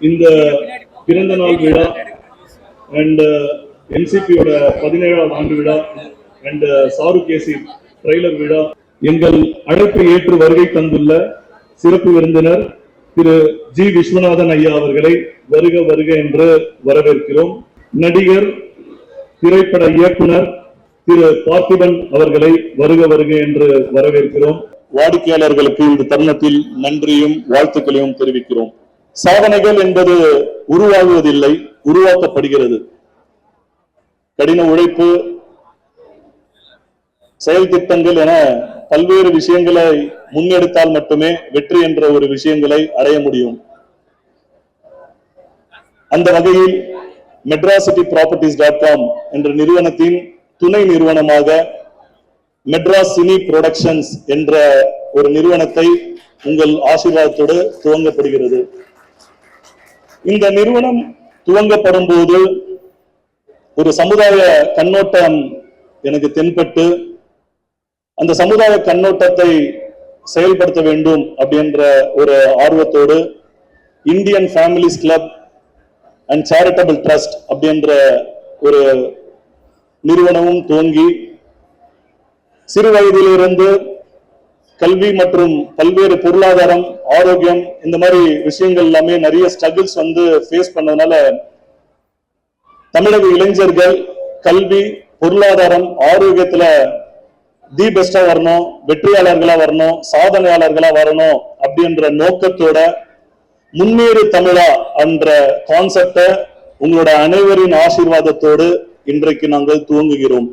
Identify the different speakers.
Speaker 1: இந்த பிறந்த நாள் விழா அண்ட் என்சிபியோட uh, பதினேழாம் ஆண்டு விழா அண்ட் uh, சாரு கேசி ட்ரெய்லர் விழா. எங்கள் அழைப்பை ஏற்று வருகை தந்துள்ள சிறப்பு விருந்தினர் திரு ஜி விஸ்வநாதன் ஐயா அவர்களை வருக வருக என்று வரவேற்கிறோம். நடிகர் திரைப்பட இயக்குனர் திரு பார்த்திபன் அவர்களை வருக வருக என்று வரவேற்கிறோம். வாடிக்கையாளர்களுக்கு இந்த தருணத்தில் நன்றியும் வாழ்த்துக்களையும் தெரிவிக்கிறோம். சாதனைகள் என்பது உருவாகுவதில்லை உருவாக்கப்படுகிறது. கடின உழைப்பு செயல் திட்டங்கள் என பல்வேறு விஷயங்களை முன்னெடுத்தால் மட்டுமே வெற்றி என்ற ஒரு விஷயங்களை அடைய முடியும். அந்த வகையில் மெட்ராசிட்டி ப்ராப்பர்ட்டிஸ் டாட் காம் என்ற நிறுவனத்தின் துணை நிறுவனமாக மெட்ராஸ் சினி புரொடக்ஷன்ஸ் என்ற ஒரு நிறுவனத்தை உங்கள் ஆசீர்வாதத்தோடு துவங்கப்படுகிறது. இந்த நிறுவனம் துவங்கப்படும் போது ஒரு சமுதாய கண்ணோட்டம் எனக்கு தென்பட்டு அந்த சமுதாய கண்ணோட்டத்தை செயல்படுத்த வேண்டும் அப்படின்ற ஒரு ஆர்வத்தோடு Indian families club and charitable trust அப்படின்ற ஒரு நிறுவனமும் துவங்கி சிறு வயதிலிருந்து கல்வி மற்றும் பல்வேறு பொருளாதாரம் ஆரோக்கியம் இந்த மாதிரி விஷயங்கள் எல்லாமே நிறைய ஸ்ட்ரகிள்ஸ் வந்து ஃபேஸ் பண்ணதுனால தமிழக இளைஞர்கள் கல்வி பொருளாதாரம் ஆரோக்கியத்துல தி பெஸ்டா வரணும் வெற்றியாளர்களா வரணும் சாதனையாளர்களா வரணும் அப்படின்ற நோக்கத்தோட முன்னேறு தமிழா என்ற கான்செப்ட உங்களோட அனைவரின் ஆசீர்வாதத்தோடு இன்றைக்கு நாங்கள் துவங்குகிறோம்.